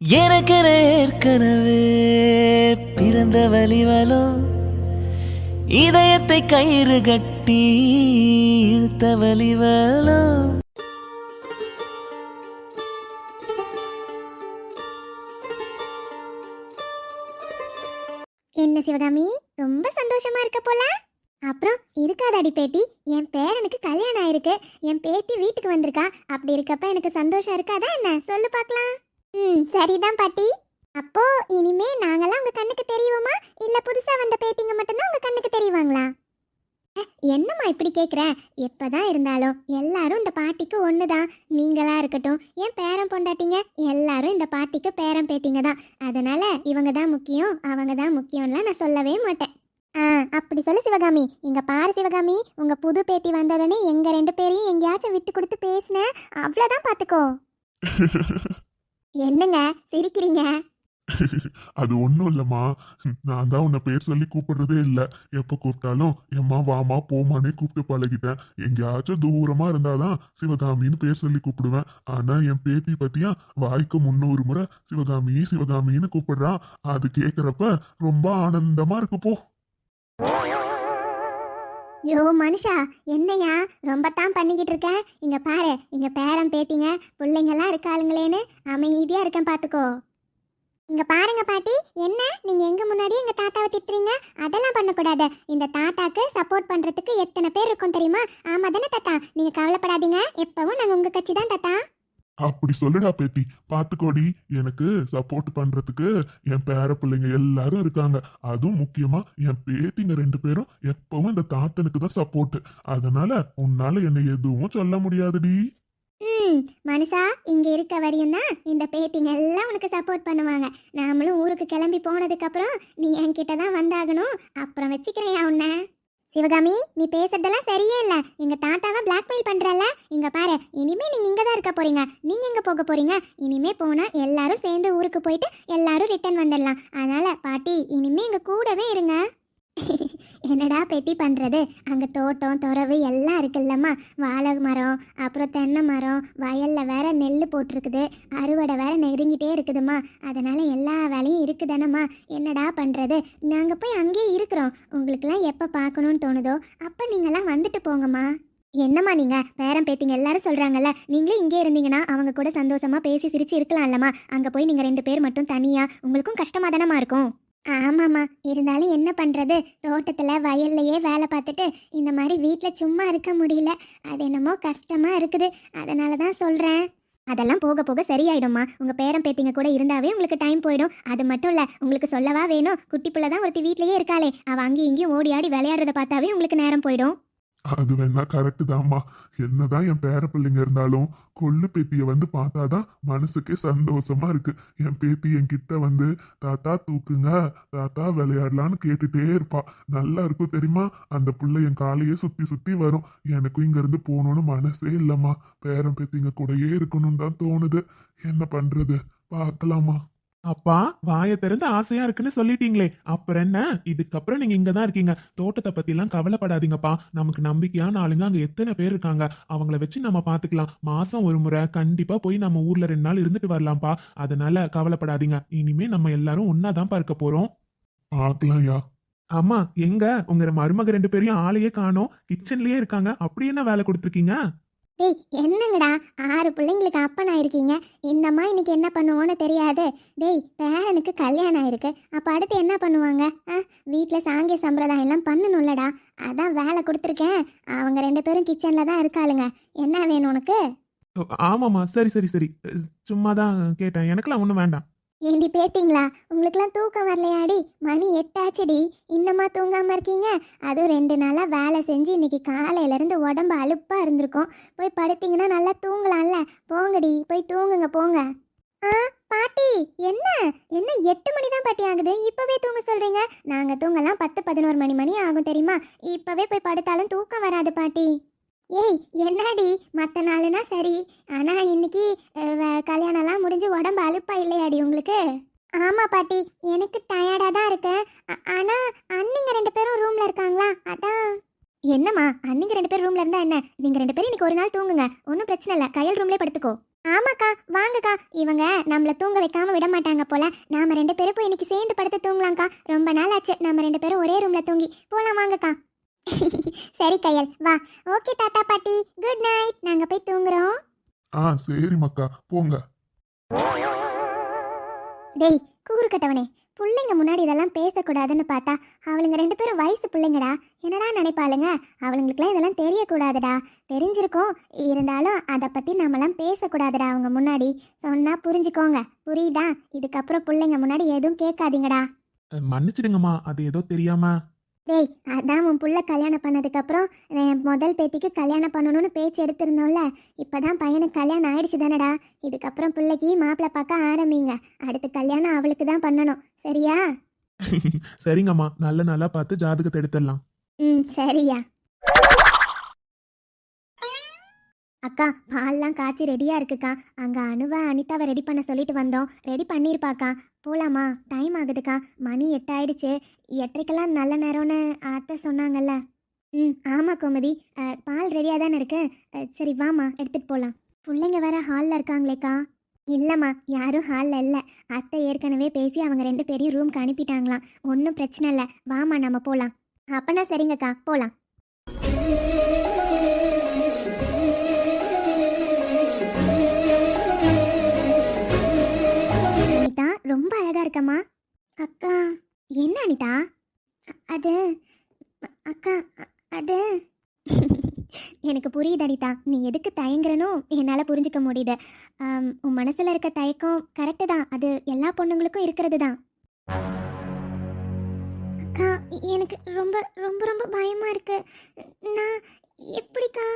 எனக்கு ஏற்கனவே பிறந்த வலிவலோ இதயத்தை கயிறு கட்டி இழுத்த வலிவலோ என்ன சிவகாமி ரொம்ப சந்தோஷமா இருக்க போல? அப்புறம் இருக்காதாடி பேட்டி என் பேரனுக்கு கல்யாணம் ஆயிருக்கு என் பேத்தி வீட்டுக்கு வந்திருக்கா அப்படி இருக்கப்ப எனக்கு சந்தோஷம் இருக்காதா என்ன? சொல்லு பார்க்கலாம் ம் சரிதான் பாட்டி. அப்போ இனிமே நாங்களாம் உங்க கண்ணுக்கு தெரியுவோமா? இல்ல புதுசா வந்த பேத்திங்க மட்டும்தான் உங்க கண்ணுக்கு தெரியுவாங்களா என்னம்மா இப்படி கேக்குற? எப்பதான் இருந்தாலும் எல்லாரும் இந்த பாட்டிக்கு ஒண்ணுதான். நீங்களா இருக்கட்டும். என் பேரன் பொண்டாட்டிங்க? எல்லாரும் இந்த பாட்டிக்கு பேரன் பேட்டிங்க தான். அதனால இவங்க தான் முக்கியம் அவங்க தான் முக்கியம்லாம் நான் சொல்லவே மாட்டேன். ஆ அப்படி சொல்லு சிவகாமி. இங்க பாரு சிவகாமி உங்க புது பேத்தி வந்ததுடனே எங்க ரெண்டு பேரையும் எங்கேயாச்சும் விட்டு கொடுத்து பேசின. அவ்வளோதான் பாத்துக்கோ. என்னங்க? சிரிக்கிறீங்க? அது ஒன்றும் இல்லைம்மா. நான் தான் உன்னை பேர் சொல்லி கூப்பிடுறதே இல்லை. எப்போ கூப்பிட்டாலும் எம்மா வாமா போமானே கூப்பிட்டு பழகிட்டேன். எங்கேயாச்சும் தூரமாக இருந்தாதான் சிவகாமின்னு பேர் சொல்லி கூப்பிடுவேன். ஆனால் என் பேத்தி பற்றியா வாய்க்கு முன்னூறு முறை சிவகாமி சிவகாமின்னு கூப்பிடுறான் அது கேட்குறப்ப ரொம்ப ஆனந்தமா இருக்குப்போ யோ மனுஷா என்னையா? ரொம்ப தான் பண்ணிக்கிட்டு இருக்கேன் இங்கே பாரு இங்கே பேரன் பேத்திங்க பிள்ளைங்கெல்லாம் இருக்காளுங்களேன்னு அமைதியாக இருக்கேன் பார்த்துக்கோ இங்க பாருங்க பாட்டி என்ன? நீங்க எங்க முன்னாடி எங்க தாத்தாவை திட்டுறீங்க? அதெல்லாம் பண்ணக்கூடாது. இந்த தாத்தாக்கு சப்போர்ட் பண்றதுக்கு எத்தனை பேர் இருக்கும் தெரியுமா? ஆமா தானே தாத்தா? நீங்க கவலைப்படாதீங்க. எப்பவும் நாங்க உங்க கட்சி தான் தாத்தா. அப்படி சொல்லுடா பேத்தி. பாத்துக்கோடி எனக்கு சப்போர்ட் பண்றதுக்கு என் பேர பிள்ளைங்க எல்லாரும் இருக்காங்க. அதுவும் முக்கியமா என் பேத்திங்க ரெண்டு பேரும் எப்பவும் இந்த தாத்தனுக்கு தான் சப்போர்ட் அதனால உன்னால என்னை எதுவும் சொல்ல முடியாதுடி. ம் மனுஷா இங்க இருக்க வரையும் தான் இந்த பேத்திங்க எல்லாம் உனக்கு சப்போர்ட் பண்ணுவாங்க. நாமளும் ஊருக்கு கிளம்பி போனதுக்கு அப்புறம் நீ என்கிட்ட தான் வந்தாகணும். அப்புறம் வச்சுக்கிறேன் உன்ன. சிவகாமி நீ பேசுறதெல்லாம் சரியே இல்ல. எங்க தாத்தாவை பிளாக்மெயில் பண்றல இங்க பாரு இனிமே நீங்க இங்க தான் இருக்க போறீங்க. நீங்க எங்க போக போறீங்க? இனிமே போனா எல்லாரும் சேர்ந்து ஊருக்கு போயிட்டு எல்லாரும் ரிட்டர்ன் வந்துடலாம் அதனால பாட்டி இனிமே எங்க கூடவே இருங்க. என்னடா பெட்டி பண்ணுறது அங்கே தோட்டம் துறவு எல்லாம் இருக்குல்லம்மா. வாழை மரம் அப்புறம் தென்னை மரம் வயலில் வேற நெல் போட்டிருக்குது. அறுவடை வேற நெருங்கிட்டே இருக்குதுமா அதனால் எல்லா வேலையும் இருக்குதானம்மா. என்னடா பண்ணுறது நாங்கள் போய் அங்கேயே இருக்கிறோம். உங்களுக்கெல்லாம் எப்போ பார்க்கணும்னு தோணுதோ அப்போ நீங்களாம் வந்துட்டு போங்கம்மா. என்னம்மா நீங்கள் பேரம் பேத்திங்க எல்லாரும் சொல்கிறாங்கல்ல நீங்களே இங்கே இருந்தீங்கன்னா அவங்க கூட சந்தோஷமாக பேசி சிரிச்சு இருக்கலாம்லம்மா. அங்கே போய் நீங்கள் ரெண்டு பேர் மட்டும் தனியாக உங்களுக்கும் கஷ்டமாக தானம்மா இருக்கும். ஆமாம்மா. இருந்தாலும் என்ன பண்ணுறது தோட்டத்தில் வயல்லையே வேலை பார்த்துட்டு இந்த மாதிரி வீட்டில் சும்மா இருக்க முடியல. அது என்னமோ கஷ்டமாக இருக்குது. அதனால தான் சொல்கிறேன் அதெல்லாம் போக போக சரியாயிடும்மா. உங்கள் பேரன் பேத்திங்க கூட இருந்தாவே உங்களுக்கு டைம் போயிடும். அது மட்டும் இல்லை உங்களுக்கு சொல்லவா வேணும்? குட்டி பிள்ளை தான் ஒருத்தி வீட்லேயே இருக்காளே. அவள் அங்கேயும் இங்கேயும் ஓடி ஆடி விளையாடுறத பார்த்தாவே உங்களுக்கு நேரம் போயிடும். அது வேணா கரெக்டு தான்மா. என்னதான் என் பேர பிள்ளைங்க இருந்தாலும் கொள்ளு பேத்திய வந்து பார்த்தாதான் மனசுக்கே சந்தோஷமா இருக்கு. என் பேத்தி என்கிட்ட வந்து தாத்தா தூக்குங்க. தாத்தா விளையாடலான்னு கேட்டுட்டே இருப்பா. நல்லா இருக்கும் தெரியுமா? அந்த புள்ள என் காலையே சுத்தி சுத்தி வரும். எனக்கும் இங்க இருந்து போகணும்னு மனசே இல்லம்மா. பேரன் பேத்திங்க கூடயே இருக்கணும்னு தான் தோணுது. என்ன பண்றது? பார்க்கலாமா? அப்பா வாயை திறந்து ஆசையா இருக்குன்னு சொல்லிட்டீங்களே. அப்புறம் என்ன? இதுக்கப்புறம் நீங்க இங்க தான் இருக்கீங்க. தோட்டத்தை பத்தி எல்லாம் கவலைப்படாதீங்கப்பா. நமக்கு நம்பிக்கையான ஆளுங்க அங்க எத்தனை பேர் இருக்காங்க. அவங்கள வச்சு நம்ம பாத்துக்கலாம். மாசம் ஒரு முறை கண்டிப்பா போய் நம்ம ஊர்ல ரெண்டு நாள் இருந்துட்டு வரலாம்ப்பா. அதனால கவலைப்படாதீங்க. இனிமே நம்ம எல்லாரும் ஒன்னாதான் இருக்க போறோம். பார்க்கலாம்யா ஆமா எங்க? உங்க மருமக ரெண்டு பேரையும் ஆளையே காணோம். கிச்சன்லயே இருக்காங்க. அப்படி என்ன வேலை கொடுத்துருக்கீங்க? டேய் என்னங்கடா? ஆறு பிள்ளைங்களுக்கு அப்பன் ஆயிருக்கீங்க இந்தம்மா இன்னைக்கு என்ன பண்ணுவோன்னு தெரியாது. டேய் பேரனுக்கு கல்யாணம் ஆயிருக்கு. அப்போ அடுத்து என்ன பண்ணுவாங்க? ஆ வீட்டில் சாங்கிய சம்பிரதாயம் எல்லாம் பண்ணணும்லடா. அதான் வேலை கொடுத்துருக்கேன். அவங்க ரெண்டு பேரும் கிச்சனில் தான் இருக்காளுங்க. என்ன வேணும் உனக்கு? ஆமாம்மா. ஆமாமா சரி சரி சரி. சும்மா தான் கேட்டேன். எனக்கெல்லாம் ஒன்றும் வேண்டாம். ஏண்டி பேத்திங்களா? உங்களுக்குலாம் தூக்கம் வரலையாடி? மணி எட்டாச்சுடி. இன்னமா தூங்காமல் இருக்கீங்க? அதுவும் ரெண்டு நாளாக வேலை செஞ்சு இன்னைக்கு காலையிலேருந்து உடம்பு அலுப்பாக இருந்திருக்கும். போய் படுத்தீங்கன்னா நல்லா தூங்கலாம்ல. போங்கடி. போய் தூங்குங்க போங்க. ஆ பாட்டி என்ன? என்ன எட்டு மணி தான் பாட்டி ஆகுது? இப்போவே தூங்க சொல்கிறீங்க நாங்கள் தூங்கலாம் பத்து பதினோரு மணி மணி ஆகும் தெரியுமா? இப்போவே போய் படுத்தாலும் தூக்கம் வராது பாட்டி. ஏய் என்னடி மற்ற நாளுனா சரி. ஆனால் இன்னைக்கு வ- கல்யாணம்லாம் முடிஞ்சு உடம்பு அலுப்பா இல்லையாடி உங்களுக்கு? ஆமா பாட்டி. எனக்கு டயர்டாக தான் இருக்கேன் ஆனால் ஆனா அண்ணிங்க ரெண்டு பேரும் ரூமில் இருக்காங்களா? அதான். என்னம்மா? அன்னைக்கு ரெண்டு பேரும் ரூம்ல இருந்தா என்ன? நீங்க ரெண்டு பேரும் இன்னைக்கு ஒரு நாள் தூங்குங்க. ஒன்றும் பிரச்சனை இல்லை. கையல் ரூம்லேயே படுத்துக்கோ. ஆமாக்கா வாங்கக்கா. இவங்க நம்மள தூங்க வைக்காம விட மாட்டாங்க போல. நாம ரெண்டு பேரும் போய் இன்னைக்கு சேர்ந்து படுத்து தூங்கலாம்க்கா. ரொம்ப நாள் ஆச்சு. நம்ம ரெண்டு பேரும் ஒரே ரூம்ல தூங்கி. போலாம் வாங்கக்கா. சரி கையல். வா. ஓகே தாத்தா பாட்டி. குட் நைட் நாங்க போய் தூங்குறோம். ஆ சரி மக்கா. போங்க. டேய் கூறு கட்டவனே. பிள்ளைங்க முன்னாடி இதெல்லாம் பேசக்கூடாதுன்னு பார்த்தா அவளுங்க ரெண்டு பேரும் வயசு பிள்ளைங்கடா. என்னடா நினைப்பாளுங்க? அவளுங்களுக்குலாம் இதெல்லாம் தெரியக்கூடாதுடா. தெரிஞ்சிருக்கும். இருந்தாலும் அதை பற்றி நம்மலாம் பேசக்கூடாதுடா அவங்க முன்னாடி. சொன்னா புரிஞ்சுக்கோங்க. புரியுதா? இதுக்கப்புறம் பிள்ளைங்க முன்னாடி எதுவும் கேட்காதீங்கடா. மன்னிச்சிடுங்கம்மா. அது ஏதோ தெரியாம. டேய் அதான் உன் புள்ள கல்யாணம் பண்ணதுக்கப்புறம் என் முதல் பேத்திக்கு கல்யாணம் பண்ணணும்னு பேச்சு எடுத்திருந்தோம்ல. இப்போதான் பையனுக்கு கல்யாணம் ஆயிடுச்சு தானடா. இதுக்கப்புறம் பிள்ளைக்கு மாப்பிள்ளை பார்க்க ஆரம்பிங்க. அடுத்த கல்யாணம் அவளுக்கு தான் பண்ணணும். சரியா? சரிங்கம்மா. நல்ல நல்லா பார்த்து ஜாதகத்தை எடுத்துடலாம். ம் சரியா. அக்கா பால்லாம் காய்ச்சி ரெடியா இருக்குக்கா. அங்க அனுவ அனிதாவை ரெடி பண்ண சொல்லிட்டு வந்தோம். ரெடி பண்ணிருப்பாக்கா. போலாமா? டைம் ஆகுதுக்கா. மணி எட்டாயிடுச்சு. எட்டரைக்கெல்லாம் நல்ல நேரம்னு அத்தை சொன்னாங்கல்ல. ம் ஆமா கோமதி. பால் ரெடியாக தானே இருக்கு. சரி வாமா எடுத்துட்டு போகலாம் பிள்ளைங்க வேற ஹாலில் இருக்காங்களேக்கா. இல்லைம்மா யாரும் ஹாலில் இல்லை. அத்தை ஏற்கனவே பேசி அவங்க ரெண்டு பேரையும் ரூம்க்கு அனுப்பிட்டாங்களாம். ஒன்றும் பிரச்சனை இல்லை. வாமா நம்ம போகலாம் அப்போனா சரிங்கக்கா போகலாம் அழகா இருக்கம்மா. அக்கா என்ன அனிதா? அது அக்கா அது. எனக்கு புரியுது அனிதா. நீ எதுக்கு தயங்குறனோ என்னால் புரிஞ்சுக்க முடியுது. உன் மனசில் இருக்க தயக்கம் கரெக்டு தான். அது எல்லா பொண்ணுங்களுக்கும் இருக்கிறது தான். அக்கா எனக்கு ரொம்ப ரொம்ப ரொம்ப பயமாக இருக்கு. நான் எப்படிக்கா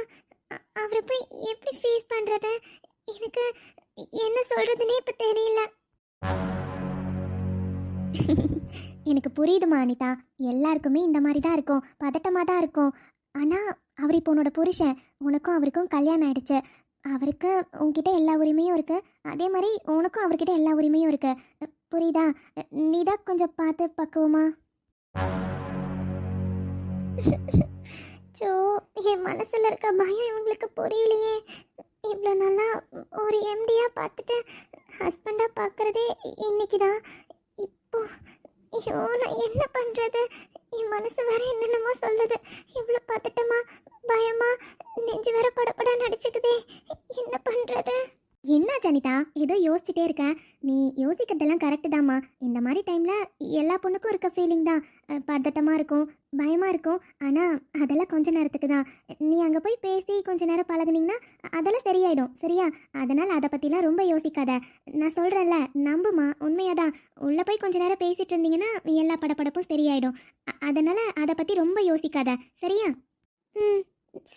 அவரை போய் எப்படி ஃபேஸ் பண்ணுறது எனக்கு என்ன சொல்கிறதுனே இப்போ தெரியல. எனக்கு புரியுதுமா அனிதா. எல்லாருக்குமே இந்த மாதிரி தான் இருக்கும். பதட்டமாக தான் இருக்கும். ஆனால் அவர் இப்போ உன்னோட புருஷன். உனக்கும் அவருக்கும் கல்யாணம் ஆயிடுச்சு. அவருக்கு உன்கிட்ட எல்லா உரிமையும் இருக்கு. அதே மாதிரி உனக்கும் அவர்கிட்ட எல்லா உரிமையும் இருக்கு. புரியுதா? நீ தான் கொஞ்சம் பார்த்து பக்குவமா? சோ என் மனசில் இருக்க பயம் இவங்களுக்கு புரியலையே. இவ்வளோ நாளாக ஒரு எம்டியாக பார்த்துட்டு ஹஸ்பண்டாக பார்க்குறதே இன்னைக்கு தான் இப்போ ஐயோ நான் என்ன பண்ணுறது என் மனசு வேற என்னென்னமோ சொல்லுது. இவ்வளோ பதட்டமா பயமா நெஞ்சு வேற படபட நடிச்சுக்குதே என்ன பண்ணுறது என்ன ஜனிதா? ஏதோ யோசிச்சுட்டே இருக்க. நீ யோசிக்கிறதெல்லாம் கரெக்டு தாம்மா. இந்த மாதிரி டைமில் எல்லா பொண்ணுக்கும் இருக்க ஃபீலிங் தான். அஹ், பதட்டமா இருக்கும் பயமா இருக்கும். ஆனால் அதெல்லாம் கொஞ்ச நேரத்துக்கு தான். நீ அங்கே போய் பேசி கொஞ்ச நேரம் பழகுனீங்கன்னா அதெல்லாம் சரியாயிடும். சரியா? அதனால் அதை பற்றிலாம் ரொம்ப யோசிக்காத. நான் சொல்கிறேன்ல நம்புமா உண்மையாக தான். உள்ளே போய் கொஞ்ச நேரம் பேசிட்டு இருந்தீங்கன்னா எல்லா படப்படப்பும் சரியாயிடும். அ- அதனால் அதை பற்றி ரொம்ப யோசிக்காத. சரியா? ம்.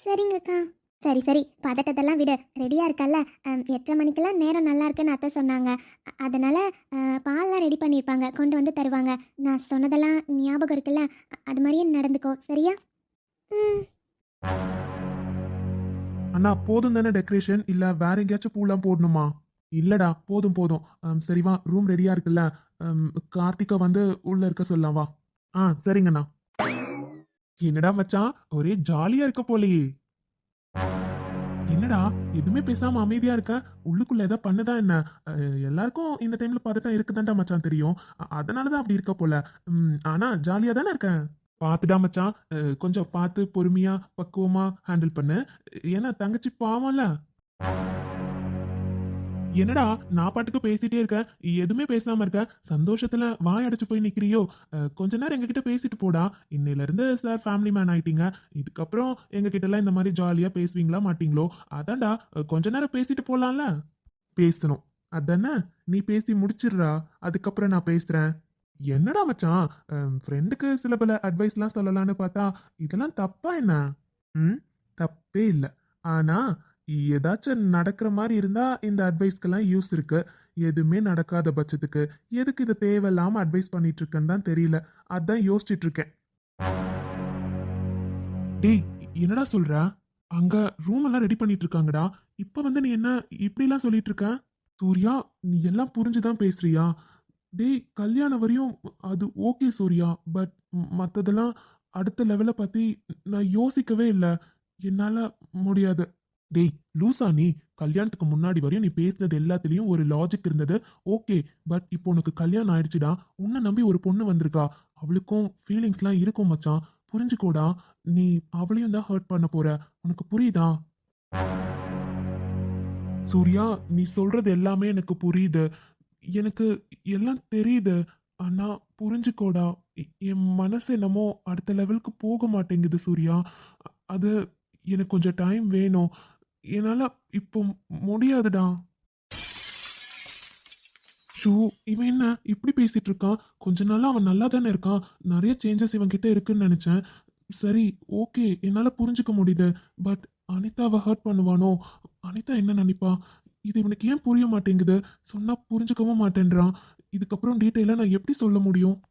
சரிங்கக்கா. சரி சரி. பதட்டத்தெல்லாம் விடு. ரெடியாக இருக்கல்ல? எட்டரை மணிக்கெல்லாம் நேரம் நல்லா இருக்குன்னு அத்தை சொன்னாங்க. அதனால் பால்லாம் ரெடி பண்ணியிருப்பாங்க கொண்டு வந்து தருவாங்க. நான் சொன்னதெல்லாம் ஞாபகம் இருக்குல்ல? அது மாதிரியே நடந்துக்கோ. சரியா? ம். அண்ணா போதும் தானே டெக்கரேஷன் இல்லை வேற எங்கேயாச்சும் பூலாம் போடணுமா? இல்லடா போதும் போதும். சரி வா. ரூம் ரெடியா இருக்குல்ல? கார்த்திகா வந்து உள்ள இருக்க சொல்லலாம். வா. ஆ சரிங்கண்ணா. என்னடா மச்சான்? ஒரே ஜாலியா இருக்க போலயே. என்னடா எதுவுமே பேசாம அமைதியா இருக்க? உள்ளுக்குள்ள ஏதோ பண்ணுதா என்ன? அஹ், எல்லாருக்கும் இந்த டைம்ல பதட்டம் இருக்குதான்டா மச்சான் தெரியும். அதனாலதான் அப்படி இருக்க போல. ஆனா ஜாலியா தானே இருக்கேன்? பார்த்துடா மச்சான். அஹ், கொஞ்சம் பார்த்து பொறுமையா பக்குவமா ஹேண்டில் பண்ணு. ஏன்னா தங்கச்சி பாவம்ல. என்னடா நான் பாட்டுக்கு பேசிட்டே இருக்கேன் எதுவுமே பேசாம இருக்க? சந்தோஷத்துல வாய் அடைச்சு போய் நிக்கிறியோ? கொஞ்ச நேரம் எங்ககிட்ட பேசிட்டு போடா. இன்னையில இருந்து சார் ஃபேமிலி மேன் ஆயிட்டீங்க. இதுக்கப்புறம் எங்க கிட்ட எல்லாம் இந்த மாதிரி ஜாலியா பேசுவீங்களா மாட்டீங்களோ? அதான்டா கொஞ்ச நேரம் பேசிட்டு போலாம்ல? பேசணும். அதானே? நீ பேசி முடிச்சிடுறா. அதுக்கப்புறம் நான் பேசுறேன். என்னடா மச்சான்? ஃப்ரெண்டுக்கு சில பல அட்வைஸ்லாம் சொல்லலாம்னு பார்த்தா இதெல்லாம் தப்பா என்ன? ம்? தப்பே இல்லை. ஆனா ஏதாச்சும் நடக்கிற மாதிரி இருந்தால் இந்த அட்வைஸ்க்கெல்லாம் யூஸ் இருக்கு. எதுவுமே நடக்காத பட்சத்துக்கு எதுக்கு இதை தேவையில்லாமல் அட்வைஸ் பண்ணிட்டு இருக்கேன்னு தான் தெரியல. அதான் யோசிச்சுட்டு இருக்கேன். டேய் என்னடா சொல்ற? அங்க ரூம் எல்லாம் ரெடி பண்ணிட்டு இருக்காங்கடா. இப்ப வந்து நீ என்ன இப்படிலாம் சொல்லிட்டு இருக்க? சூர்யா நீ எல்லாம் புரிஞ்சுதான் பேசுறியா? டேய் கல்யாணம் வரையும் அது ஓகே சூர்யா. பட் மற்றதெல்லாம் அடுத்த லெவலை பத்தி நான் யோசிக்கவே இல்லை. என்னால முடியாது. டேய் லூசா நீ கல்யாணத்துக்கு முன்னாடி வரையும் நீ பேசினது எல்லாத்துலயும் ஒரு லாஜிக் இருந்தது. ஓகே பட் இப்போ உனக்கு கல்யாணம் ஆயிடுச்சுடா. உன்னை நம்பி ஒரு பொண்ணு வந்திருக்கா. அவளுக்கும் ஃபீலிங்ஸ்லாம் இருக்கும் மச்சான். புரிஞ்சுக்கோடா நீ அவளையும் தான் ஹர்ட் பண்ண போற. உனக்கு புரியுதா? சூர்யா நீ சொல்றது எல்லாமே எனக்கு புரியுது. எனக்கு எல்லாம் தெரியுது. ஆனா புரிஞ்சுக்கோடா. என் மனசு என்னமோ அடுத்த லெவலுக்கு போக மாட்டேங்குது சூர்யா. அது எனக்கு கொஞ்சம் டைம் வேணும். என்னால இப்போ முடியாதுடா. ஷூ இவன் என்ன இப்படி பேசிட்டு இருக்கான்? கொஞ்ச நாளா அவன் நல்லா தானே இருக்கான். நிறைய சேஞ்சஸ் இவன் கிட்ட இருக்குன்னு நினைச்சேன். சரி ஓகே என்னால புரிஞ்சுக்க முடியுது. பட் அனிதாவை ஹர்ட் பண்ணுவானோ? அனிதா என்ன நினைப்பா? இது இவனுக்கு ஏன் புரிய மாட்டேங்குது? சொன்னா புரிஞ்சுக்கவும் மாட்டேன்றான். இதுக்கப்புறம் டீட்டெயிலாக நான் எப்படி சொல்ல முடியும்?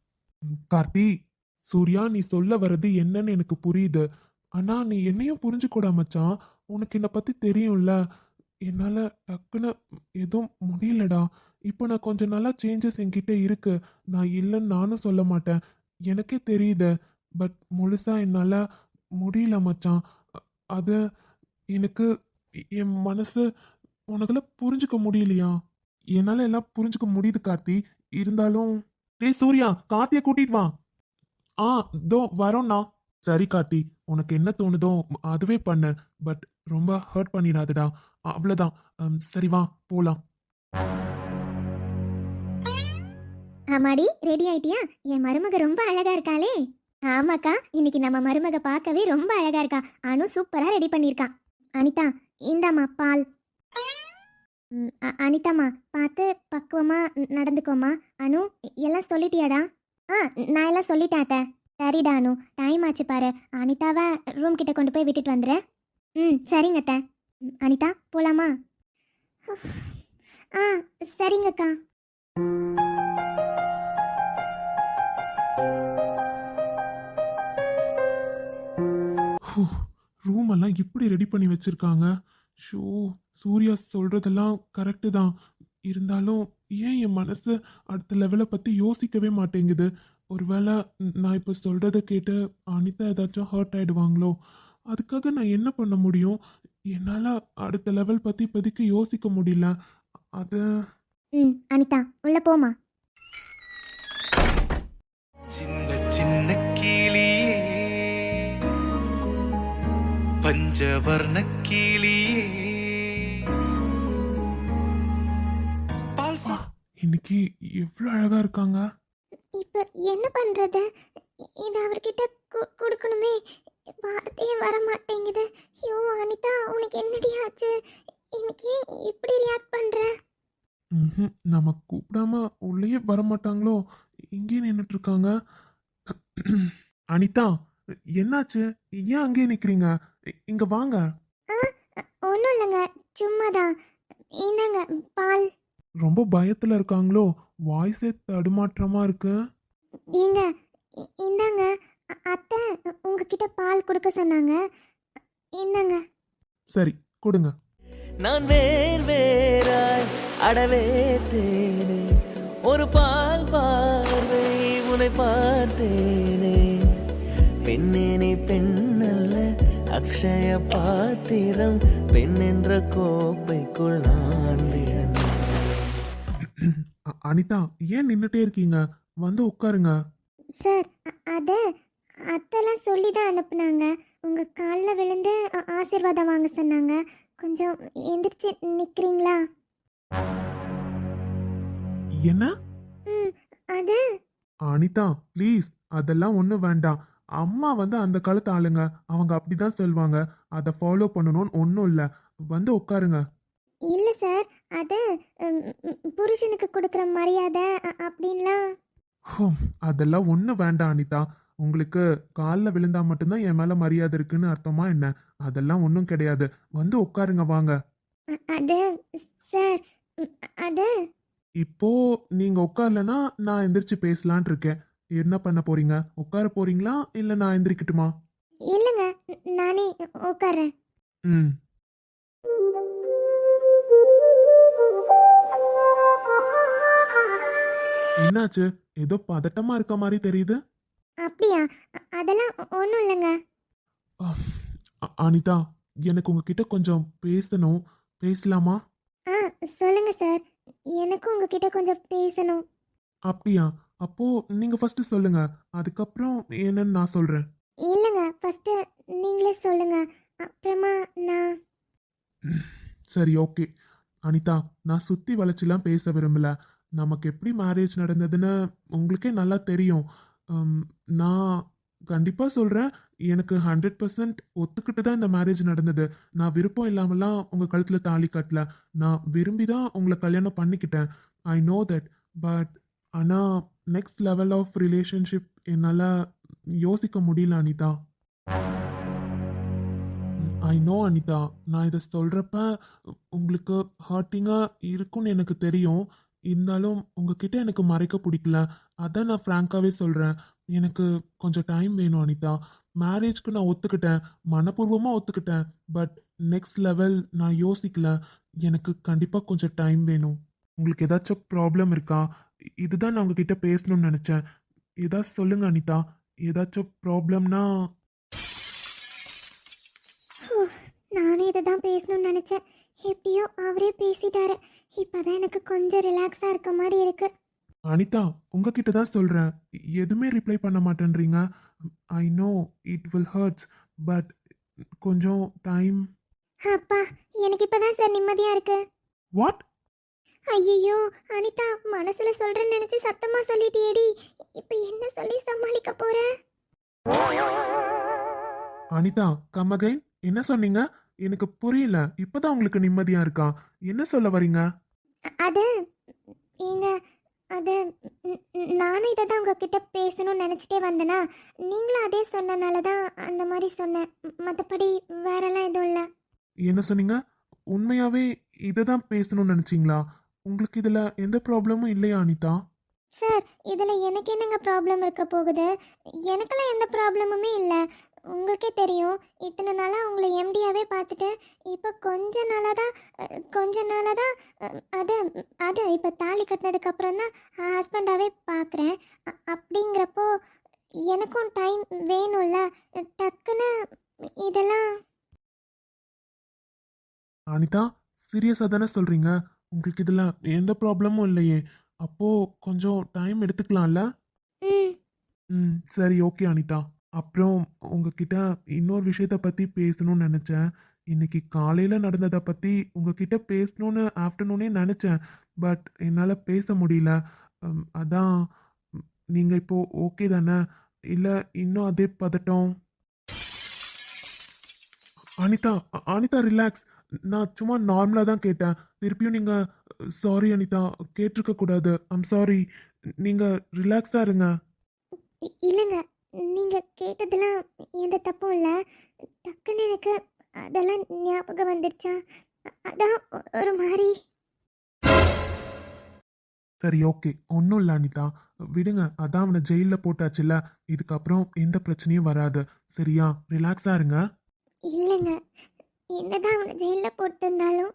கார்த்தி சூர்யா நீ சொல்ல வர்றது என்னன்னு எனக்கு புரியுது. ஆனா நீ என்னையும் புரிஞ்சுக்கூடா மச்சான். உனக்கு என்னை பற்றி தெரியும்ல? என்னால் டக்குன்னு எதுவும் முடியலடா. இப்போ நான் கொஞ்சம் நல்லா சேஞ்சஸ் என்கிட்ட இருக்கு. நான் இல்லைன்னு நானும் சொல்ல மாட்டேன். எனக்கே தெரியுது. பட் முழுசாக என்னால் முடியல மச்சான். அது எனக்கு என் மனசு உனக்குல புரிஞ்சுக்க முடியலையா? என்னால் எல்லாம் புரிஞ்சுக்க முடியுது கார்த்தி. இருந்தாலும் டேய் சூர்யா கார்த்தியை கூட்டிட்டு வா. ஆ தோ வரோண்ணா. சரி கார்த்தி. உனக்கு என்ன தோணுதோ அதுவே பண்ணு. பட் ரொம்ப ஹர்ட் பண்ணிடாதடா. அவ்வளோதான் um, சரி வா போலாம். ஆமாடி ரெடி ஆயிட்டியா? என் மருமக ரொம்ப அழகா இருக்காளே. ஆமாக்கா இன்னைக்கு நம்ம மருமக பார்க்கவே ரொம்ப அழகா இருக்கா. அனு சூப்பரா ரெடி பண்ணியிருக்கா. அனிதா இந்தாம்மா பால். ம், அனிதாம்மா பார்த்து பக்குவமா நடந்துக்கோமா அனு எல்லாம் சொல்லிட்டியாடா? ஆ நான் எல்லாம் சொல்லிட்டேன் சரி டானு டைம் ஆச்சு பாரு. அனிதாவை ரூம் கிட்ட கொண்டு போய் விட்டுட்டு வந்துடுறேன் ம் சரிங்க அத்தை. ம், அனிதா போலாமா? ஆ சரிங்கக்கா ரூம் எல்லாம் இப்படி ரெடி பண்ணி வச்சிருக்காங்க. ஷோ சூர்யா சொல்றதெல்லாம் கரெக்டு தான். இருந்தாலும் ஏன் என் மனசு அடுத்த லெவலை பத்தி யோசிக்கவே மாட்டேங்குது? ஒருவேளை நான் இப்போ சொல்றத கேட்டு அனிதா ஏதாச்சும் ஹர்ட் ஆயிடுவாங்களோ? அதுக்காக நான் என்ன பண்ண முடியும்? என்னால் அடுத்த லெவல் பத்தி இப்போதைக்கு யோசிக்க முடியல. அது ம் அனிதா உள்ள போமா சின்ன சின்ன கிளியே பஞ்சவர்ண கிளியே இன்னைக்கு எவ்வளோ அழகா இருக்காங்க. இப்போ என்ன பண்றது? இ- இது அவர்கிட்ட கொடுக்கணுமே. வார்த்தையே வர மாட்டேங்குது ஐயோ அனிதா உனக்கு என்னடி ஆச்சு? இன்னைக்கு இப்படி ரியாக்ட் பண்ற? ம்ஹும். நம்ம கூப்பிடாம உள்ளேயே வர மாட்டாங்களோ இங்கே நின்றுட்டு இருக்காங்க அனிதா என்னாச்சு? ஏன் அங்கேயே நிக்கிறீங்க? இ- இங்க வாங்க. ஒன்றும் இல்லைங்க. சும்மாதான். இந்தாங்க பால். ரொம்ப பயத்துல இருக்காங்களோ? வாய்ஸே தடுமாற்றமா இருக்கு? ஏங்க இ- இந்தாங்க அத்தை உங்ககிட்ட பால் கொடுக்க சொன்னாங்க. இந்தாங்க. சரி கொடுங்க. நான் வேர் வேறாய் அடவே தேனே. ஒரு பால் பார்வை உன்னை பார்த்தேனே. பெண்ணேனே பெண்ணல்ல அக்ஷய பாத்திரம். பெண் என்ற கோப்பைக்குள் நான் விழுந்தேன். அனிதா ஏன் நின்னுட்டே இருக்கீங்க? வந்து உட்காருங்க. சார் அது அத்தெல்லாம் சொல்லி தான் அனுப்புனாங்க. உங்கள் காலில் விழுந்து ஆசீர்வாதம் வாங்க சொன்னாங்க. கொஞ்சம் எந்திரிச்சு நிற்கிறீங்களா என்ன? ம் அது. அனிதா ப்ளீஸ் அதெல்லாம் ஒன்றும் வேண்டாம். அம்மா வந்து அந்த காலத்து ஆளுங்க. அவங்க அப்படிதான் சொல்லுவாங்க அதை ஃபாலோ பண்ணணும்னு ஒன்றும் இல்லை. வந்து உட்காருங்க. இல்லை சார் அது புருஷனுக்கு கொடுக்குற மரியாதை அப்படின்லாம்? அதெல்லாம் ஒன்றும் வேண்டாம் அனிதா. உங்களுக்கு காலில் விழுந்தா மட்டும்தான் என் மேலே மரியாதை இருக்குன்னு அர்த்தமா என்ன? அதெல்லாம் ஒன்றும் கிடையாது. வந்து உட்காருங்க வாங்க. அது சார் அது. இப்போ நீங்க உட்காரலனா நான் எந்திரிச்சு பேசலான் இருக்கேன். என்ன பண்ண போறீங்க? உட்கார போறீங்களா? இல்ல நான் எந்திரிக்கட்டுமா? இல்லைங்க நானே உட்கார்றேன். ம். என்னாச்சு? ஏதோ பதட்டமா இருக்க மாதிரி தெரியுது. அப்படியா? அதெல்லாம் ஒன்றும் இல்லைங்க. அனிதா எனக்கு உங்ககிட்ட கொஞ்சம் பேசணும். பேசலாமா? ஆ சொல்லுங்க சார். எனக்கும் உங்ககிட்ட கொஞ்சம் பேசணும். அப்படியா? அப்போ நீங்க ஃபர்ஸ்ட் சொல்லுங்க. அதுக்கப்புறம் என்னன்னு நான் சொல்றேன். இல்லைங்க. ஃபர்ஸ்ட் நீங்களே சொல்லுங்க. அப்புறமா நான் சரி ஓகே அனிதா நான் சுத்தி வளைச்சுலாம் பேச விரும்பல. நமக்கு எப்படி மேரேஜ் நடந்ததுன்னு உங்களுக்கே நல்லா தெரியும். நான் கண்டிப்பாக சொல்கிறேன் எனக்கு ஹண்ட்ரட் பர்சன்ட் ஒத்துக்கிட்டு தான் இந்த மேரேஜ் நடந்தது. நான் விருப்பம் இல்லாமலாம் உங்கள் கழுத்தில் தாலி கட்டல. நான் விரும்பி தான் உங்களை கல்யாணம் பண்ணிக்கிட்டேன். ஐ நோ தட் பட் ஆனால் நெக்ஸ்ட் லெவல் ஆஃப் ரிலேஷன்ஷிப் என்னால் யோசிக்க முடியல அனிதா. I know Anitha. நான் இதை சொல்கிறப்ப உங்களுக்கு ஹர்ட்டிங்காக இருக்கும்னு எனக்கு தெரியும். இருந்தாலும் உங்ககிட்ட எனக்கு மறைக்க பிடிக்கல. அதான் நான் ஃப்ராங்காகவே சொல்கிறேன் எனக்கு கொஞ்சம் டைம் வேணும் அனிதா. மேரேஜ்க்கு நான் ஒத்துக்கிட்டேன். மனப்பூர்வமாக ஒத்துக்கிட்டேன். பட் நெக்ஸ்ட் லெவல் நான் யோசிக்கல. எனக்கு கண்டிப்பாக கொஞ்சம் டைம் வேணும். உங்களுக்கு ஏதாச்சும் ப்ராப்ளம் இருக்கா? இதுதான் நான் உங்ககிட்ட பேசணும்னு நினச்சேன். ஏதாச்சும் சொல்லுங்க அனிதா. ஏதாச்சும் ப்ராப்ளம்னா நானே இதை தான் பேசணும்னு நினச்சேன். எப்படியோ அவரே பேசிட்டாரு. இப்போதான் எனக்கு கொஞ்சம் ரிலாக்ஸாக இருக்க மாதிரி இருக்கு. அனிதா உங்ககிட்ட தான் சொல்கிறேன் எதுவுமே ரிப்ளை பண்ண மாட்டேன்றீங்க. I know it will hurts but கொஞ்சம் டைம் அப்பா எனக்கு இப்போதான் சார் நிம்மதியாக இருக்கு. வாட் ஐயோ அனிதா மனசுல சொல்றேன்னு நினைச்சு சத்தமா சொல்லிட்டியேடி. இப்போ என்ன சொல்லி சமாளிக்க போற? அனிதா கம்மகைன் என்ன சொன்னீங்க? எனக்கு புரியல. இப்போதான் உங்களுக்கு நிம்மதியா இருக்கா? என்ன சொல்ல வரீங்க? அது நீங்க அது நானும் இதை தான் உங்ககிட்ட பேசணும்னு நினச்சிட்டே வந்தேனா நீங்களும் அதே சொன்னனால தான் அந்த மாதிரி சொன்னேன். மற்றபடி வேறெல்லாம் எதுவும் இல்லை. என்ன சொன்னீங்க? உண்மையாவே இதை தான் பேசணும்னு நினைச்சீங்களா? உங்களுக்கு இதுல எந்த ப்ராப்ளமும் இல்லையா அனிதா? சார் இதில் எனக்கு என்னங்க ப்ராப்ளம் இருக்க போகுது? எனக்கெல்லாம் எந்த ப்ராப்ளமுமே இல்லை. உங்களுக்கே தெரியும். இத்தனை நாளாக உங்களை எம்டியாவே பார்த்துட்டேன் இப்போ கொஞ்ச நாளாக தான் கொஞ்ச நாளாக தான் அது அது இப்போ தாலி கட்டினதுக்கப்புறம் தான் ஹஸ்பண்டாகவே பார்க்குறேன். அப்படிங்கிறப்போ எனக்கும் டைம் வேணும்ல. டக்குன்னு இதெல்லாம் அனிதா சீரியஸாக தானே சொல்றீங்க? உங்களுக்கு இதுல எந்த ப்ராப்ளமும் இல்லையே. அப்போ கொஞ்சம் டைம் எடுத்துக்கலாம்ல? ம். ம் சரி ஓகே அனிதா. அப்புறம் உங்ககிட்ட இன்னொரு விஷயத்த பற்றி பேசணும்னு நினச்சேன். இன்னைக்கு காலையில் நடந்ததை பற்றி உங்ககிட்ட பேசணும்னு ஆஃப்டர்நூனே நினச்சேன். பட் என்னால் பேச முடியல. அதான் நீங்கள் இப்போ ஓகே தானே? இல்லை இன்னும் அதே பதட்டம்? அனிதா அனிதா ரிலாக்ஸ் நான் சும்மா நார்மலாக தான் கேட்டேன். திருப்பியும் நீங்கள் சாரி அனிதா கேட்டிருக்க கூடாது. ஐம் சாரி நீங்கள் ரிலாக்ஸாக இருங்க. இல்லைங்க. நீங்கள் கேட்டதெல்லாம் எந்த தப்பும் இல்லை. டக்குன்னு எனக்கு அதெல்லாம் ஞாபகம் வந்துடுச்சா அதான் ஒரு மாதிரி சரி ஓகே. ஒன்றும் இல்லை அனிதா. விடுங்க. அதான் அவனை ஜெயிலில் போட்டாச்சுல்ல. இதுக்கப்புறம் எந்த பிரச்சனையும் வராது. சரியா? ரிலாக்ஸாக இருங்க. இல்லைங்க. என்னதான் அவனை ஜெயிலில் போட்டிருந்தாலும்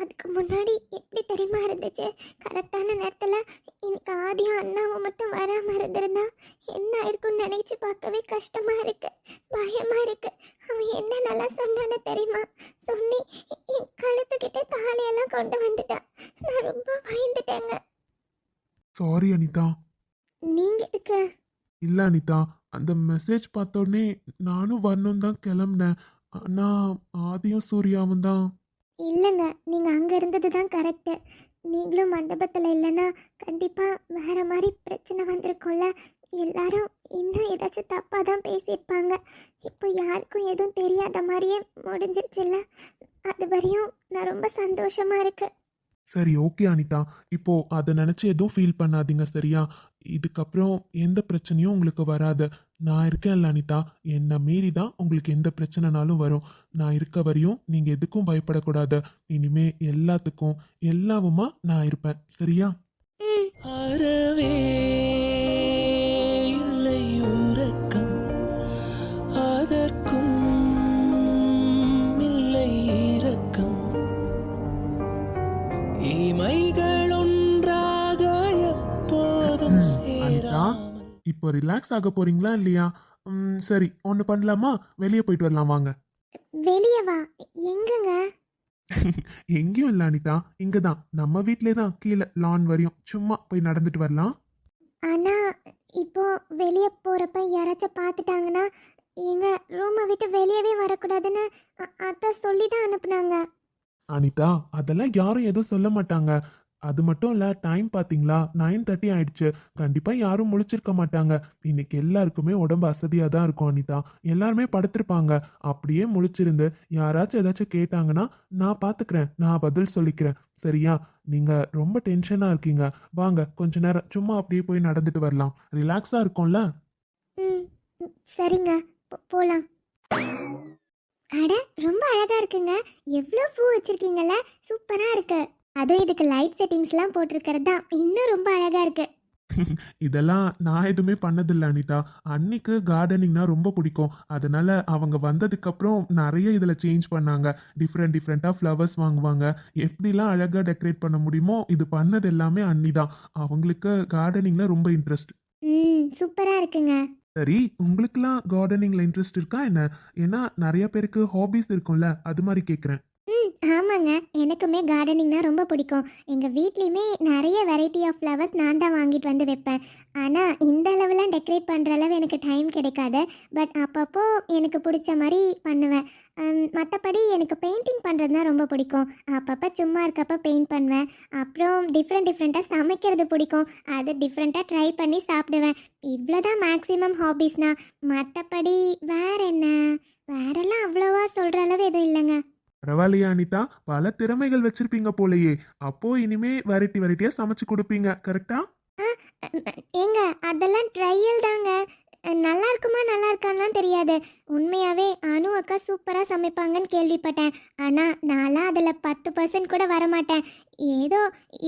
அதுக்கு முன்னாடி எப்படி தெரியுமா இருந்துச்சு? கரெக்டான நேரத்தில் இன்னைக்கு ஆதியும் அண்ணாவும் மட்டும் வராமல் இருந்திருந்தா என்ன இருக்கும்னு நினைச்சு பார்க்கவே கஷ்டமா இருக்கு. பயமா இருக்கு. அவன் என்ன நல்லா சொன்னான்னு தெரியுமா? சொல்லி என் கழுத்துக்கிட்ட தாலியெல்லாம் கொண்டு வந்துட்டான். நான் ரொம்ப பயந்துட்டேங்க. சாரி அனிதா. நீங்க இதுக்கு இல்லை அனிதா. அந்த மெசேஜ் பார்த்த உடனே நானும் வரணும் தான் கிளம்புனேன். ஆனால் ஆதியும் சூர்யாவும் தான். இல்லைங்க நீங்கள் அங்கே இருந்தது தான் கரெக்டு நீங்களும் மண்டபத்தில் இல்லைன்னா கண்டிப்பாக வேறு மாதிரி பிரச்சனை வந்திருக்கும்ல. எல்லாரும் இன்னும் ஏதாச்சும் தப்பாக தான் பேசியிருப்பாங்க. இப்போ யாருக்கும் எதுவும் தெரியாத மாதிரியே முடிஞ்சிருச்சுல்ல. அது வரையும் நான் ரொம்ப சந்தோஷமாக இருக்கு. சரி ஓகே அனிதா. இப்போ அதை நினச்சி எதுவும் ஃபீல் பண்ணாதீங்க சரியா? இதுக்கப்புறம் எந்த பிரச்சனையும் உங்களுக்கு வராது. நான் இருக்கேன்ல அனிதா என்னை மீறி தான் உங்களுக்கு எந்த பிரச்சனைனாலும் வரும். நான் இருக்க வரையும் நீங்கள் எதுக்கும் பயப்படக்கூடாது. இனிமே எல்லாத்துக்கும் எல்லாவுமா நான் இருப்பேன். சரியா? அறவே இப்போ ரிலாக்ஸ் ஆக போறீங்களா இல்லையா? ம், சரி ஒன்று பண்ணலாமா? வெளியே போயிட்டு வரலாம் வாங்க. வெளியே வா. எங்கங்க? எங்கேயும் இல்லை அனிதா. இங்கே தான் நம்ம வீட்டிலே தான் கீழே லான் வரையும். சும்மா போய் நடந்துட்டு வரலாம். ஆனா இப்போ வெளியே போறப்ப யாராச்சும் பார்த்துட்டாங்கன்னா எங்க ரூமை விட்டு வெளியவே வரக்கூடாதுன்னு அ- அத்தை சொல்லி தான் அனுப்புனாங்க. அனிதா அதெல்லாம் யாரும் எதுவும் சொல்ல மாட்டாங்க. அது மட்டும் இல்ல டைம் பாத்தீங்களா? நைன் தேர்ட்டி ஆயிடுச்சு. கண்டிப்பா யாரும் முழிச்சிருக்க மாட்டாங்க. இன்னைக்கு எல்லாருக்குமே உடம்பு அசதியா தான் இருக்கும் அனிதா. எல்லாருமே படுத்திருப்பாங்க. அப்படியே முழிச்சிருந்து யாராச்சும் ஏதாச்சும் கேட்டாங்கன்னா நான் பாத்துக்கிறேன். நான் பதில் சொல்லிக்கிறேன். சரியா? நீங்க ரொம்ப டென்ஷனா இருக்கீங்க. வாங்க கொஞ்ச நேரம் சும்மா அப்படியே போய் நடந்துட்டு வரலாம். ரிலாக்ஸா இருக்கும்ல? சரிங்க. போ- போலாம். அட ரொம்ப அழகா இருக்குங்க. எவ்வளோ பூ வச்சிருக்கீங்கல்ல? சூப்பரா இருக்கு. அதுவும் இதுக்கு லைட் செட்டிங்ஸ்லாம் போட்டிருக்கிறது? தான் இன்னும் ரொம்ப அழகா இருக்கு. இதெல்லாம் நான் எதுவுமே பண்ணதில்லை அனிதா. அன்னிக்கு கார்டனிங்னா ரொம்ப பிடிக்கும். அதனால அவங்க வந்ததுக்கப்புறம் நிறைய இதில் சேஞ்ச் பண்ணாங்க. டிஃப்ரெண்ட் டிஃப்ரெண்ட்டாக ஃப்ளவர்ஸ் வாங்குவாங்க. எப்படிலாம் அழகாக டெக்கரேட் பண்ண முடியுமோ இது பண்ணது எல்லாமே அன்னி தான் அவங்களுக்கு கார்டனிங்கில் ரொம்ப இன்ட்ரெஸ்ட் ம் சூப்பரா இருக்குங்க. சரி உங்களுக்குலாம் கார்டனிங்கில் இன்ட்ரெஸ்ட் இருக்கா என்ன? ஏன்னா நிறைய பேருக்கு ஹாபிஸ் இருக்கும்ல அது மாதிரி கேட்குறேன் ஆமாங்க எனக்குமே கார்டனிங்னா ரொம்ப பிடிக்கும். எங்கள் வீட்லேயுமே நிறைய வெரைட்டி ஆஃப் ஃப்ளவர்ஸ் நான் தான் வாங்கிட்டு வந்து வைப்பேன். ஆனால் இந்த அளவுலாம் டெக்கரேட் பண்ணுற அளவு எனக்கு டைம் கிடைக்காது. பட் அப்பப்போ எனக்கு பிடிச்ச மாதிரி பண்ணுவேன். மற்றபடி எனக்கு பெயிண்டிங் பண்ணுறதுனா ரொம்ப பிடிக்கும். அப்பப்போ சும்மா இருக்கப்போ பெயிண்ட் பண்ணுவேன். அப்புறம் டிஃப்ரெண்ட் டிஃப்ரெண்ட்டாக சமைக்கிறது பிடிக்கும். அது டிஃப்ரெண்ட்டாக ட்ரை பண்ணி சாப்பிடுவேன். இவ்வளோதான் மேக்ஸிமம் ஹாபீஸ்னால் மற்றபடி வேற என்ன? வேறெல்லாம் அவ்வளோவா சொல்கிற அளவு எதுவும் இல்லைங்க. பரவாயில்லையா அனிதா பல திறமைகள் வச்சிருப்பீங்க போலயே. அப்போ இனிமே வெரைட்டி வெரைட்டியா சமைச்சு கொடுப்பீங்க கரெக்டா ஏங்க அதெல்லாம் ட்ரையல் தாங்க. நல்லா இருக்குமா நல்லா இருக்கான்லாம் தெரியாது. உண்மையாவே அனு அக்கா சூப்பராக சமைப்பாங்கன்னு கேள்விப்பட்டேன். ஆனால் நான்லாம் அதில் பத்து பர்சன்ட் கூட வரமாட்டேன். ஏதோ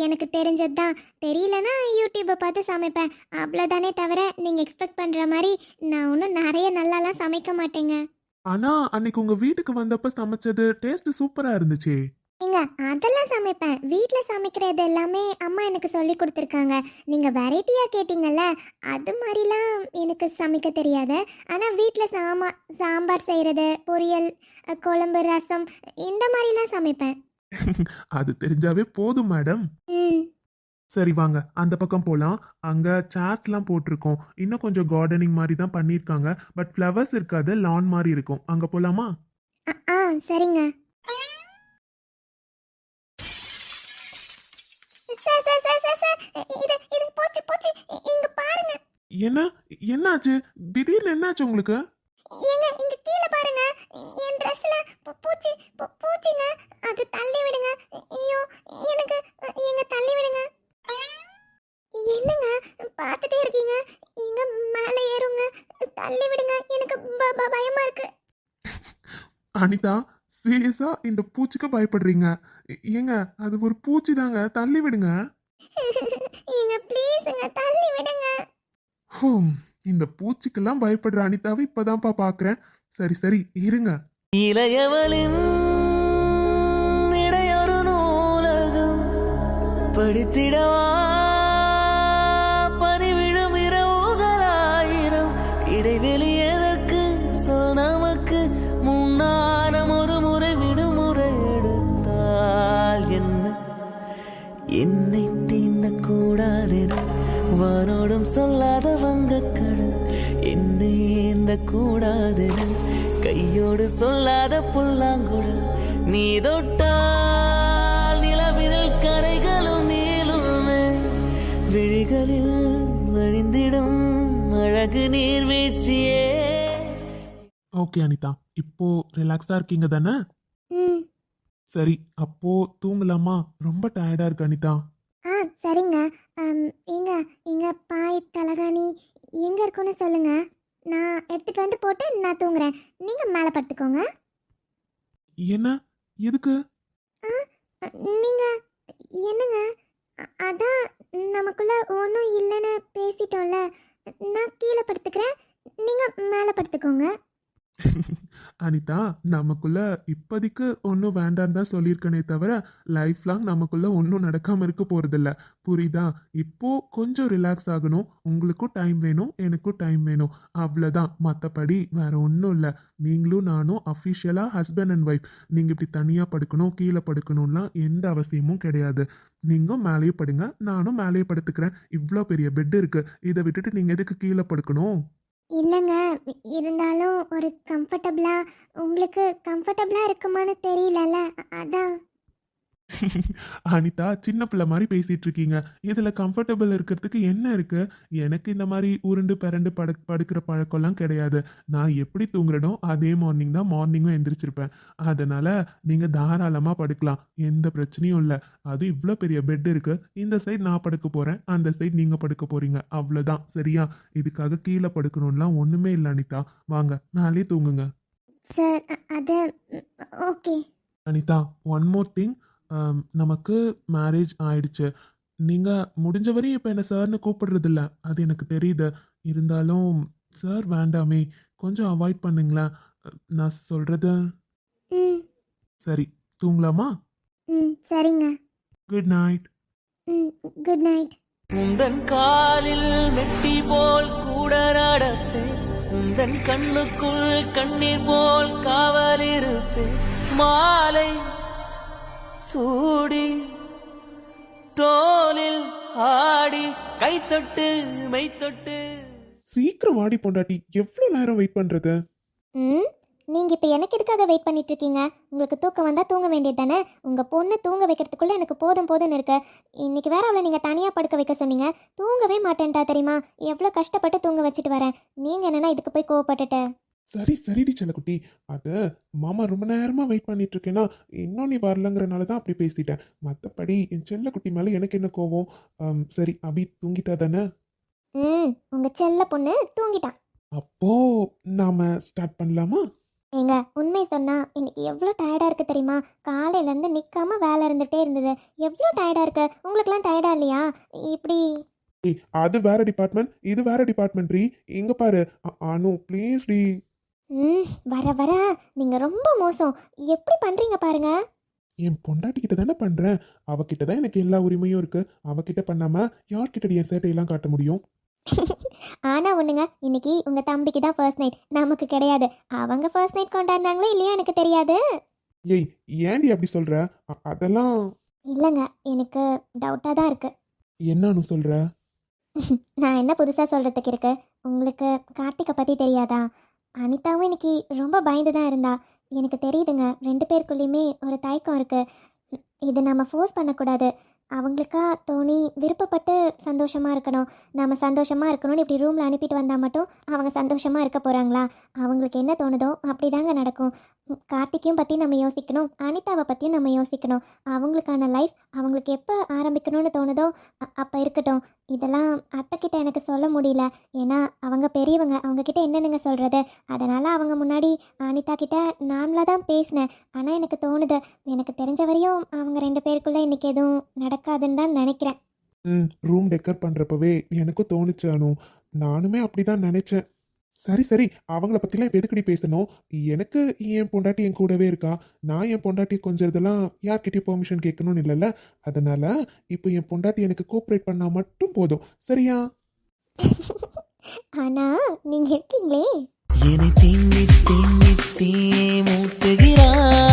எனக்கு தெரிஞ்சது தான் தெரியலனா யூடியூப்பை பார்த்து சமைப்பேன். அவ்வளோதானே தவிர நீங்கள் எக்ஸ்பெக்ட் பண்ணுற மாதிரி நான் ஒன்றும் நிறைய நல்லாலாம் சமைக்க மாட்டேங்க. ஆனா அன்னைக்கு உங்க வீட்டுக்கு வந்தப்ப சமைச்சது டேஸ்ட் சூப்பரா இருந்துச்சே. ஏங்க அதெல்லாம் சமைப்பேன். வீட்டில் சமைக்கிறது எல்லாமே அம்மா எனக்கு சொல்லி கொடுத்துருக்காங்க. நீங்கள் வெரைட்டியாக கேட்டிங்கல்ல அது மாதிரிலாம் எனக்கு சமைக்க தெரியாது. ஆனால் வீட்டில் சாமா சாம்பார் செய்கிறது பொரியல் குழம்பு ரசம் இந்த மாதிரிலாம் சமைப்பேன். அது தெரிஞ்சாவே போதும் மேடம். ம். சரி வாங்க. அந்த பக்கம் போலாம். அங்க சேர்ஸ்லாம் போட்டிருக்கோம். இன்னும் கொஞ்சம் கார்டனிங் மாதிரி தான் பண்ணியிருக்காங்க. பட் ஃப்ளவர்ஸ் இருக்காது லான் மாதிரி இருக்கும். அங்க போலாமா? அ- ஆ சரிங்க. என்ன? என்னாச்சு? திடீர்னு என்னாச்சு உங்களுக்கு? ஏங்க இங்க கீழே பாருங்க. என் ட்ரெஸ்ல பூச்சி பூ- பூச்சிங்க. அது தள்ளி விடுங்க. ஐயோ எனக்கு எங்க தள்ளி விடுங்க. என்னங்க? பார்த்துட்டே இருக்கீங்க. இங்க மேல ஏறுங்க. தள்ளி விடுங்க. எனக்கு பயமா இருக்கு. அனிதா சீரியஸா இந்த பூச்சிக்கு பயப்படுறீங்க. ஏங்க அது ஒரு பூச்சி தாங்க. தள்ளி விடுங்க. ஏங்க ப்ளீஸுங்க தள்ளி விடுங்க. ஹோம் இந்த பூச்சிக்கெல்லாம் பயப்படுற அனிதாவை இப்பதான்ப்பா பாக்குறேன். சரி சரி இருங்க. இளையவளின் இடையொரு நூலகம் படித்திடவா? என்னை தீண்டக்கூடாதென வானோடும் சொல்லாத வங்கக்கடல். என்னை ஏந்த கூடாதென கையோடு சொல்லாத புல்லாங்குழல். நீ தொட்டால் நிலவினில் கரைகளும் நீளுமே. விழிகளில் வழிந்திடும் அழகு நீர்வீழ்ச்சியே ஓகே அனிதா இப்போ ரிலாக்ஸா இருக்கீங்க தானே? சரி அப்போ தூங்கலாமா? ரொம்ப டயர்டா இருக்கு அனிதா. ஆ சரிங்க. அம், ஏங்க இங்க பாய் தலகாணி எங்க இருக்குன்னு சொல்லுங்க. நான் எடுத்துட்டு வந்து போட்டு நான் தூங்குறேன். நீங்க மேலே படுத்துக்கோங்க. என்ன? எதுக்கு? அ, நீங்க என்னங்க? அ- அதான் நமக்குள்ள ஒன்றும் இல்லைன்னு பேசிட்டோம்ல. நான் கீழே படுத்துக்கிறேன். நீங்க மேலே படுத்துக்கோங்க. அனிதா நமக்குள்ள இப்போதைக்கு ஒன்றும் வேண்டான்னு தான் சொல்லியிருக்கனே தவிர லைஃப் லாங் நமக்குள்ள ஒன்றும் நடக்காமல் இருக்க போறதில்ல. புரியுதா? இப்போ கொஞ்சம் ரிலாக்ஸ் ஆகணும். உங்களுக்கும் டைம் வேணும் எனக்கும் டைம் வேணும். அவ்வளோதான் மற்றபடி வேற ஒன்றும் இல்லை. நீங்களும் நானும் அஃபிஷியலாக ஹஸ்பண்ட் அண்ட் ஒய்ஃப் நீங்கள் இப்படி தனியாக படுக்கணும் கீழே படுக்கணும்லாம் எந்த அவசியமும் கிடையாது. நீங்கள் மேலேயே படுங்க நானும் மேலேயே படுத்துக்கிறேன். இவ்வளோ பெரிய பெட் இருக்கு. இதை விட்டுட்டு நீங்கள் எதுக்கு கீழே படுக்கணும்? இல்லைங்க. இருந்தாலும் ஒரு கம்ஃபர்டபுளாக உங்களுக்கு கம்ஃபர்டபுளாக இருக்குமான்னு தெரியலல்ல. அதான். அனிதா சின்ன பிள்ளை மாதிரி பேசிட்டு இருக்கீங்க. இதுல கம்ஃபர்டபுள் இருக்கிறதுக்கு என்ன இருக்கு? எனக்கு இந்த மாதிரி உருண்டு பிறண்டு படு படுக்கிற பழக்கம்லாம் கிடையாது. நான் எப்படி தூங்குறனோ அதே மார்னிங் தான் மார்னிங்கும் எந்திரிச்சிருப்பேன். அதனால நீங்க தாராளமா படுக்கலாம். எந்த பிரச்சனையும் இல்லை. அது இவ்வளோ பெரிய பெட் இருக்கு. இந்த சைடு நான் படுக்க போறேன். அந்த சைடு நீங்க படுக்க போறீங்க. அவ்வளோதான் சரியா? இதுக்காக கீழே படுக்கணும்லாம் ஒண்ணுமே இல்லை அனிதா. வாங்க மேலே தூங்குங்க. சார் அது okay. Anitha one more thing நமக்கு மேரேஜ் ஆயிடுச்சு. நீங்கள் முடிஞ்ச வரையும் இப்போ என்ன சார்னு கூப்பிடுறதில்ல. அது எனக்கு தெரியுது. இருந்தாலும் சார் வேண்டாமே. கொஞ்சம் அவாய்ட் பண்ணுங்களேன். நான் சொல்கிறது ம். சரி. தூங்கலாமா? ம் சரிங்க. குட் நைட் ம் குட் நைட் உந்தன் காலில் மெட்டி போல் கூட நடப்பேன் உந்தன் கண்ணுக்குள் கண்ணீர் போல் காவல் இருப்பேன் மாலை சூடி தோலில் ஆடி கைத்தொட்டு மெய்த்தொட்டு. சீக்கிரம் வாடி பொண்டாட்டி எவ்வளோ நேரம் வெயிட் பண்ணுறது ம் நீங்கள் இப்போ எனக்கு எதுக்காக வெயிட் பண்ணிட்டு இருக்கீங்க? உங்களுக்கு தூக்கம் வந்தால் தூங்க வேண்டியது தானே? உங்கள் பொண்ணு தூங்க வைக்கிறதுக்குள்ளே எனக்கு போதும் போதும்னு இருக்கு. இன்னைக்கு வேற அவளை நீங்கள் தனியாக படுக்க வைக்க சொன்னீங்க. தூங்கவே மாட்டேன்ட்டா தெரியுமா? எவ்வளோ கஷ்டப்பட்டு தூங்க வச்சுட்டு வரேன். நீங்கள் என்னன்னா இதுக்கு போய் கோவப்பட்டுட்டு. சரி சரிடி செல்லக்குட்டி. அது மாமா ரொம்ப நேரமாக வெயிட் பண்ணிட்டு இருக்கேன்னா இன்னும் நீ வரலங்கிறனால தான் அப்படி பேசிட்டேன். மற்றபடி என் செல்லக்குட்டி மேலே எனக்கு என்ன கோவம்? சரி அபி தூங்கிட்டா தானே? ம் உங்கள் செல்ல பொண்ணு தூங்கிட்டான் அப்போ நாம ஸ்டார்ட் பண்ணலாமா? ஏங்க உண்மை சொன்னா இன்னைக்கு எவ்வளோ டயர்டாக இருக்கு தெரியுமா? காலையிலேருந்து நிற்காம வேலை இருந்துகிட்டே இருந்தது. எவ்வளோ டயர்டாக இருக்கு? உங்களுக்குலாம் டயர்டா இல்லையா? இப்படி. ஏய் அது வேற டிபார்ட்மெண்ட் இது வேற டிபார்ட்மெண்ட் ரீ இங்க பாரு அ- அனு ப்ளீஸ் டி. ம் வர வர. நீங்கள் ரொம்ப மோசம். எப்படி பண்ணுறீங்க பாருங்க. என் பொண்டாட்டி கிட்ட தானே பண்றேன். அவகிட்ட தான் எனக்கு எல்லா உரிமையும் இருக்கு. அவகிட்ட பண்ணாம யார்கிட்ட என் சேட்டையெல்லாம் காட்ட முடியும்? ஆனால் ஒன்றுங்க இன்னைக்கு உங்கள் தம்பிக்கு தான் ஃபர்ஸ்ட் நைட் நமக்கு கிடையாது. அவங்க ஃபர்ஸ்ட் நைட் கொண்டாடினாங்களோ இல்லையோ எனக்கு தெரியாது. ஏய் ஏன்டி அப்படி சொல்ற? அ- அதெல்லாம் இல்லைங்க எனக்கு டவுட்டாக தான் இருக்குது என்ன அனு சொல்ற? நான் என்ன புதுசாக சொல்கிறதுக்கு இருக்கு? உங்களுக்கு கார்த்திகை பற்றி தெரியாதா? அனிதாவும் இன்னைக்கு ரொம்ப பயந்து தான் இருந்தா. எனக்கு தெரியுதுங்க. ரெண்டு பேருக்குள்ளேயுமே ஒரு தயக்கம் இருக்குது இது நம்ம ஃபோர்ஸ் பண்ணக்கூடாது. அவங்களுக்கா தோணி விருப்பப்பட்டு சந்தோஷமாக இருக்கணும். நம்ம சந்தோஷமாக இருக்கணும்னு இப்படி ரூமில் அனுப்பிட்டு வந்தால் மட்டும் அவங்க சந்தோஷமாக இருக்க போகிறாங்களா அவங்களுக்கு என்ன தோணுதோ அப்படி தாங்க நடக்கும். கார்த்திக்கையும் பற்றி நம்ம யோசிக்கணும். அனிதாவை பற்றியும் நம்ம யோசிக்கணும். அவங்களுக்கான லைஃப் அவங்களுக்கு எப்போ ஆரம்பிக்கணும்னு தோணுதோ அப்போ இருக்கட்டும். இதெல்லாம் அத்தைக்கிட்ட எனக்கு சொல்ல முடியல. ஏன்னா அவங்க பெரியவங்க. அவங்கக்கிட்ட என்னென்னங்க சொல்கிறது அதனால் அவங்க முன்னாடி அனிதா கிட்ட நாமளாக தான் பேசினேன். ஆனால் எனக்கு தோணுது. எனக்கு தெரிஞ்ச வரையும் அவங்க ரெண்டு பேருக்குள்ளே இன்றைக்கி எதுவும் நடக்காதுன்னு தான் நினைக்கிறேன். ம் ரூம் டெக்கர் பண்றப்பவே எனக்கும் தோணுச்சு அனு. நானுமே அப்படிதான் நினைச்சேன். சரி சரி அவங்கள பத்திலாம் இப்போ எதுக்கடி பேசணும்? எனக்கு என் பொண்டாட்டி என் கூடவே இருக்கா? நான் என் பொண்டாட்டி கொஞ்சம் இதெல்லாம் யார்கிட்டயும் பெர்மிஷன் கேட்கணும்னு இல்லைல்ல? அதனால இப்போ என் பொண்டாட்டி எனக்கு கோஆப்ரேட் பண்ணா மட்டும் போதும். சரியா? ஆனால் நீங்கள் இருக்கீங்களே? என்னை திண்ணி திண்ணி தீ மூட்டுகிறாய்.